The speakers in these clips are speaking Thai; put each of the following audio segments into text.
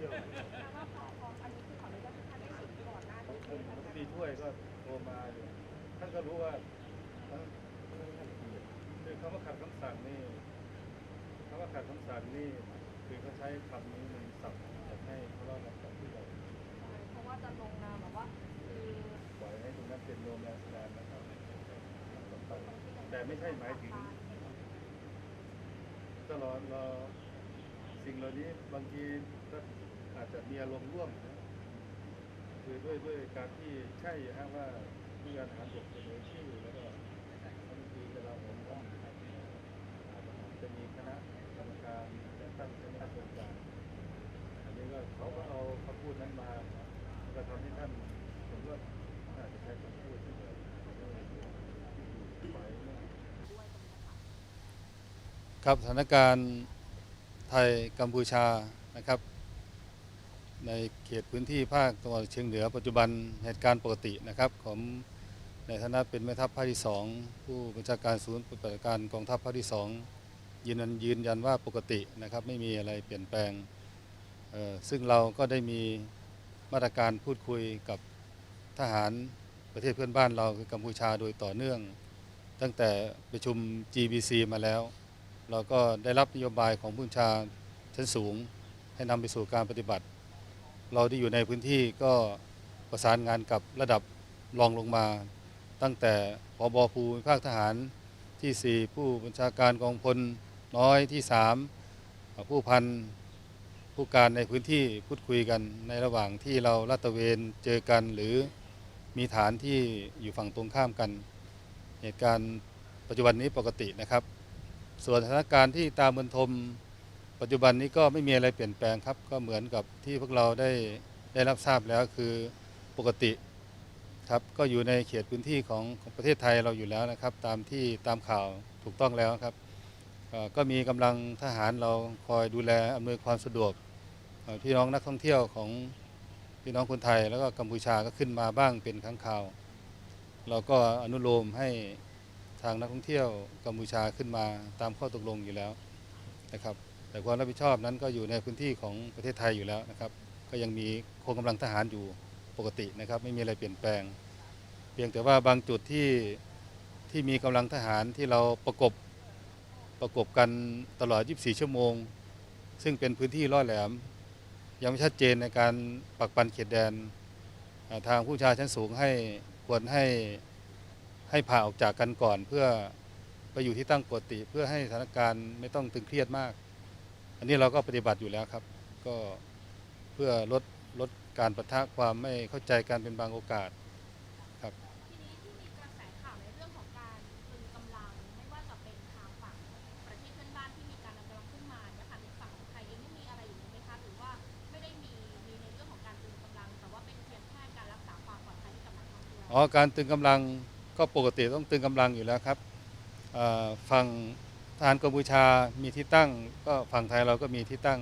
แล้วก็ขอขออันนี้คือขออนุญาตให้ท่านได้เห็นก่อนหน้านี้ท่านนะคะดีช่วยก็โทรมาอยู่ท่านก็รู้ว่าท่านคือคำว่าขัดคำสั่งนี่คำว่าขัดคำสั่งนี่คือเขาใช้คำนี้มันสับจะให้เขาว่ารับกับที่เราเพราะว่าจะลงนามแบบว่าคือปล่อยให้ตรงนั้นเป็นโรงแรมแสดงนะครับแต่ไม่ใช่หมายถึงก็รอรอ สิ่งเหล่านี้บางทีก็อาจจะมีอารมณ์ร่วมนะคือด้วยด้วยการที่ใช่ฮะว่าผู้การหารบกเสนอชื่อแล้วก็บางทีเวลาผมก็จะมีคณะกรรมการและตั้งคณะกรรมการอันนี้ก็เขาก็เอาคำพูดนั้นมาแล้วก็ทำให้ท่านผมก็อาจจะใช้คำพูดที่แบบที่ฝ่ายเนี่ยครับสถานการณ์ ไทยกัมพูชานะครับ ในเขตพื้นที่ภาคตะวันออกเฉียงเหนือปัจจุบันเหตุการณ์ปกตินะครับผมในฐานะเป็นแม่ทัพภาคที่สองผู้บัญชาการศูนย์ปฏิบัติการกองทัพภาคที่สองยืนยันยืนยันว่าปกตินะครับไม่มีอะไรเปลี่ยนแปลง ซึ่งเราก็ได้มีมาตรการพูดคุยกับทหารประเทศเพื่อนบ้านเราคือกัมพูชาโดยต่อเนื่อง ตั้งแต่ประชุม GBC มาแล้ว เราก็ได้รับนโยบายของผู้บัญชาชั้นสูง ให้นำไปสู่การปฏิบัติ เราที่อยู่ในพื้นที่ก็ประสานงานกับระดับรองลงมา ตั้งแต่ปบภูมิภาคทหารที่ 4 ผู้บัญชาการกองพลน้อยที่ 3 ผู้พันผู้การในพื้นที่พูดคุยกันในระหว่างที่เราลาดตระเวนเจอกันหรือมีฐานที่อยู่ฝั่งตรงข้ามกัน เหตุการณ์ปัจจุบันนี้ปกตินะครับ ส่วนสถานการณ์ที่ตามบนทม ปัจจุบันนี้ก็ไม่มีอะไรเปลี่ยนแปลงครับ ก็เหมือนกับที่พวกเราได้ได้รับทราบแล้วคือปกติครับก็อยู่ในเขตพื้นที่ของของประเทศไทยเราอยู่แล้วนะครับ ตามที่ตามข่าวถูกต้องแล้วครับเอ่อก็มีกำลังทหารเราคอยดูแลอำนวยความสะดวกเอ่อพี่น้องนักท่องเที่ยวของพี่น้องคนไทย แล้วก็กัมพูชาก็ขึ้นมาบ้างเป็นครั้งคราว เราก็อนุโลมให้ ทางนักท่องเที่ยวกัมพูชาขึ้นมาตามข้อตกลงอยู่แล้วนะครับ แต่ความรับผิดชอบนั้นก็อยู่ในพื้นที่ของประเทศไทยอยู่แล้วนะครับ ก็ยังมีโครงกำลังทหารอยู่ปกตินะครับ ไม่มีอะไรเปลี่ยนแปลง เพียงแต่ว่าบางจุดที่ที่มีกำลังทหารที่เราประกบประกบกันตลอด 24 ชั่วโมง ซึ่งเป็นพื้นที่ล่อแหลม ยังไม่ชัดเจนในการปักปันเขตแดน ทางผู้ชาชั้นสูงให้ควรให้ ให้ผ่าออกจากกันก่อน เพื่อไปอยู่ที่ตั้งปกติ เพื่อให้สถานการณ์ไม่ต้องตึงเครียดมาก อันนี้เราก็ปฏิบัติอยู่แล้วครับ ก็เพื่อลดลดการประทะความไม่เข้าใจกันเป็นบางโอกาสครับทีนี้ที่มีกระแสข่าวในเรื่องของการตรึงกำลังไม่ว่าจะเป็นทางฝั่งประเทศเพื่อนบ้านที่มีการนำกำลังขึ้นมาเนี่ยค่ะในฝั่งของไทยเองไม่มีอะไรอยู่ไหมคะหรือว่าไม่ได้มีมีในเรื่องของการตรึงกำลัง แต่ว่าเป็นเพียงแค่การรักษาความปลอดภัยให้กับนักท่องเที่ยว อ๋อการตึงกำลัง ก็ปกติต้องตึงกำลังอยู่แล้วครับเอ่อฝั่งทหารกัมพูชามีที่ตั้ง ก็ฝั่งไทยเราก็มีที่ตั้ง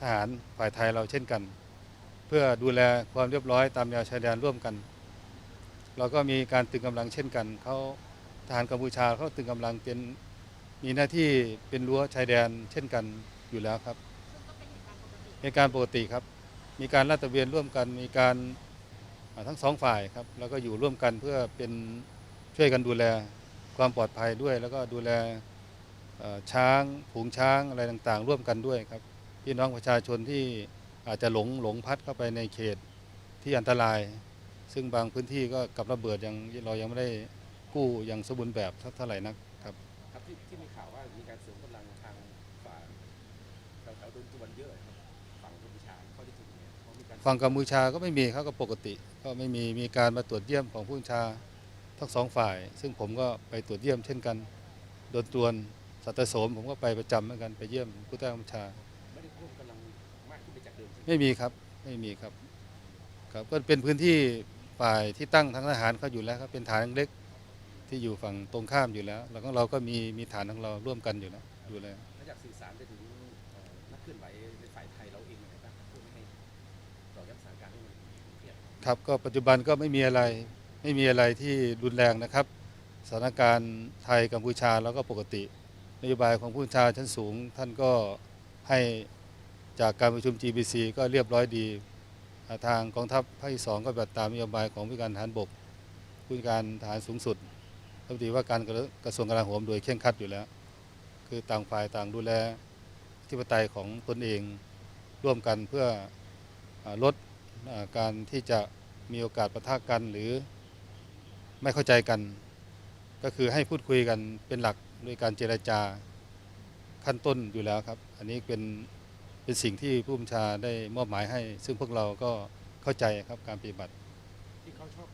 ทหารฝ่ายไทยเราเช่นกัน เพื่อดูแลความเรียบร้อยตามแนวชายแดนร่วมกัน เราก็มีการตึงกำลังเช่นกันเขาทหารกัมพูชาเขาตึงกำลังเป็นมีหน้าที่เป็นรั้วชายแดนเช่นกันอยู่แล้วครับซึ่งก็เป็นเหตุการณ์ปกติเหตุการณ์ปกติครับ มีการลาดตระเวนร่วมกันมีการอ่า ทั้งสองฝ่ายครับแล้วก็อยู่ร่วมกันเพื่อเป็นช่วยกันดูแลความปลอดภัยด้วย แล้วก็ดูแลช้างผูงช้างอะไรต่างๆ ร่วมกันด้วยครับพี่น้องประชาชนที่อาจจะหลงหลงพัดเข้าไปในเขตที่อันตราย ซึ่งบางพื้นที่ก็กับระเบิดยังเรายังไม่ได้กู้ย่างสมบูรณ์แบบเท่าไหร่นัก ฝั่งกัมพูชาก็ไม่มีเขาก็ปกติ ก็ไม่มีมีการมาตรวจเยี่ยมของผู้บัญชาทั้งสองฝ่าย ซึ่งผมก็ไปตรวจเยี่ยมเช่นกันโดนตรวนสัตโสมผมก็ไปประจำเหมือนกันไปเยี่ยมผู้ใต้บัญชาไม่ได้เพิ่มกำลังมากขึ้นไปจากเดิมใช่ไหมไม่มีครับไม่มีครับครับก็เป็นพื้นที่ฝ่ายที่ตั้งทางทหารเขาอยู่แล้วครับเป็นฐานเล็กที่อยู่ฝั่งตรงข้ามอยู่แล้ว แล้วก็เราก็มีมีฐานของเราร่วมกันอยู่แล้วดูแล ครับก็ปัจจุบันก็ไม่มีอะไรไม่มีอะไรที่รุนแรงนะครับ สถานการณ์ไทยกัมพูชาเราก็ปกตินโยบายของผู้ชาชั้นสูง ท่านก็ให้จากการประชุม GBC ก็เรียบร้อยดี ทางกองทัพภาคที่สองก็ปฏิบัติตามนโยบายของผู้การทหารบกผู้การทหารสูงสุดรัฐมนตรีว่าการกระทรวงกลาโหมโดยเคร่งครัดอยู่แล้ว คือต่างฝ่ายต่างดูแลอธิปไตยของตนเองร่วมกันเพื่ออลด การที่จะมีโอกาสประทะกันหรือไม่เข้าใจกัน ก็คือให้พูดคุยกันเป็นหลักด้วยการเจรจาขั้นต้นอยู่แล้วครับ อันนี้เป็นเป็นสิ่งที่ผู้บัญชาได้มอบหมายให้ ซึ่งพวกเราก็เข้าใจครับการปฏิบัติที่เขาชอบ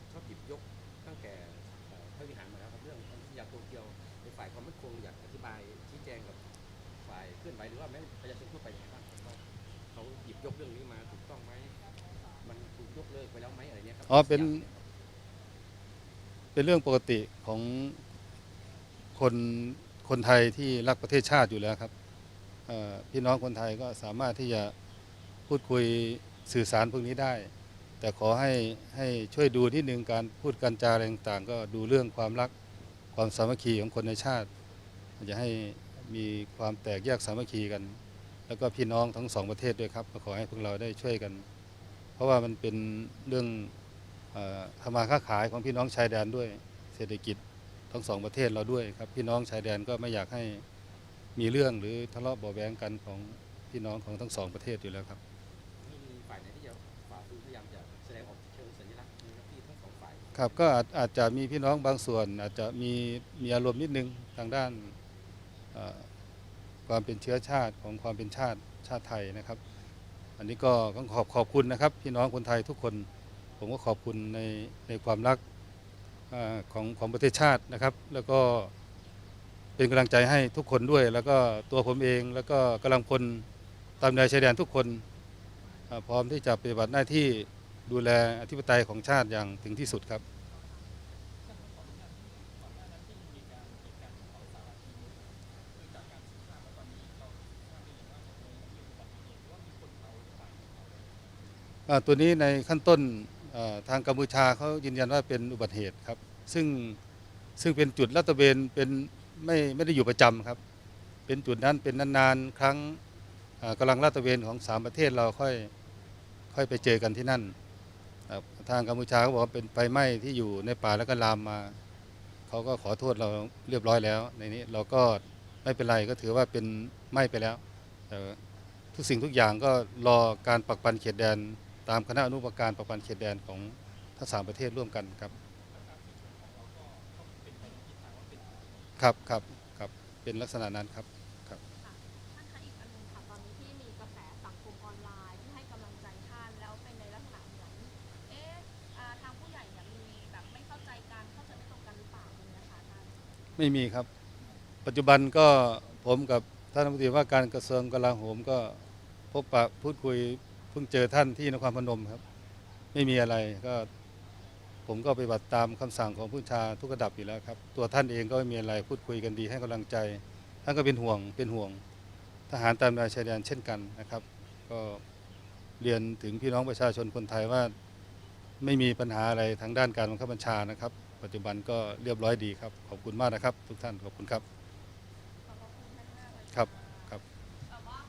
อ๋อเป็น เป็นเรื่องปกติของคนคนไทยที่รักประเทศชาติอยู่แล้วครับพี่น้องคนไทยก็สามารถที่จะพูดคุยสื่อสารพวกนี้ได้ แต่ขอให้ให้ช่วยดูนิดนึงการพูดการจาอะไรต่างๆ ก็ดูเรื่องความรักความสามัคคีของคนในชาติอย่าให้มีความแตกแยกสามัคคีกัน แล้วก็พี่น้องทั้งสองประเทศด้วยครับก็ขอให้พวกเราได้ช่วยกัน เพราะว่ามันเป็นเรื่อง ทำมาค้าขายของพี่น้องชายแดนด้วยเศรษฐกิจทั้งสองประเทศเราด้วยครับพี่น้องชายแดนก็ไม่อยากให้มีเรื่องหรือทะเลาะเบาะแว้งกันของพี่น้องของทั้งสองประเทศอยู่แล้วครับมีฝ่ายไหนที่จะฝ่าฝืนพยายามจะแสดงออกเชิงสัญลักษณ์นะครับที่ทั้งสองฝ่ายครับก็อาจอาจจะมีพี่น้องบางส่วน อาจจะมีมีอารมณ์นิดนึงทางด้านความเป็นเชื้อชาติของความเป็นชาติชาติไทยนะครับ อันนี้ก็ต้องขอบขอบคุณนะครับ พี่น้องคนไทยทุกคน ผมก็ขอบคุณในในความรักอของของประเทศชาตินะครับ แล้วก็เป็นกำลังใจให้ทุกคนด้วย แล้วก็ตัวผมเองแล้วก็กำลังพลตามแนวชายแดนทุกคนพร้อมที่จะปฏิบัติหน้าที่ดูแลอธิปไตยของชาติอย่างถึงที่สุดครับตัวนี้ในขั้นต้น ทางกัมพูชาเขายืนยันว่าเป็นอุบัติเหตุครับ ซึ่งซึ่งเป็นจุดลาดตระเวนเป็นไม่ไม่ได้อยู่ประจำครับ เป็นจุดนั้นเป็นนานๆ ครั้งอ่ากำลังลาดตระเวนของสามประเทศเราค่อยค่อยไปเจอกันที่นั่นครับทางกัมพูชาเขาบอกว่าเป็นไฟไหม้ที่อยู่ในป่าแล้วก็ลามมาเขาก็ขอโทษเราเรียบร้อยแล้ว ในนี้เราก็ไม่เป็นไรก็ถือว่าเป็นไหม้ไปแล้วแต่ทุกสิ่งทุกอย่างก็รอการปักปันเขตแดน ตามคณะอนุปการประปันเขตแดนของทั้งสามประเทศร่วมกันครับครับครับครับเป็นลักษณะนั้นครับท่านคะอีกอันหนึงค่ะตอนนี้ที่มีกระแสสังคมออนไลน์ที่ให้กำลังใจท่านแล้วเป็นในลักษณะเหมือนเอ๊ะอ่าทางผู้ใหญ่เนี่ยมีแบบไม่เข้าใจกันเข้าใจไม่ตรงกันหรือเปล่าอย่างเงี้ยค่ะท่านไม่มีครับ ปัจจุบันก็ผมกับท่านรัฐมนตรีว่าการกระทรวงกลาโหมก็พบปะพูดคุยเพิ่งเจอท่านที่นครพนมครับ ไม่มีอะไรก็ผมก็ปฏิบัติตามคำสั่งของผู้ชาทุกระดับอยู่แล้วครับ ตัวท่านเองก็ไม่มีอะไรพูดคุยกันดีให้กำลังใจ ท่านก็เป็นห่วงเป็นห่วง ทหารตามแนวชายแดนเช่นกันนะครับ ก็เรียนถึงพี่น้องประชาชนคนไทยว่าไม่มีปัญหาอะไรทางด้านการบังคับบัญชานะครับ ปัจจุบันก็เรียบร้อยดีครับ ขอบคุณมากนะครับ ทุกท่านขอบคุณครับ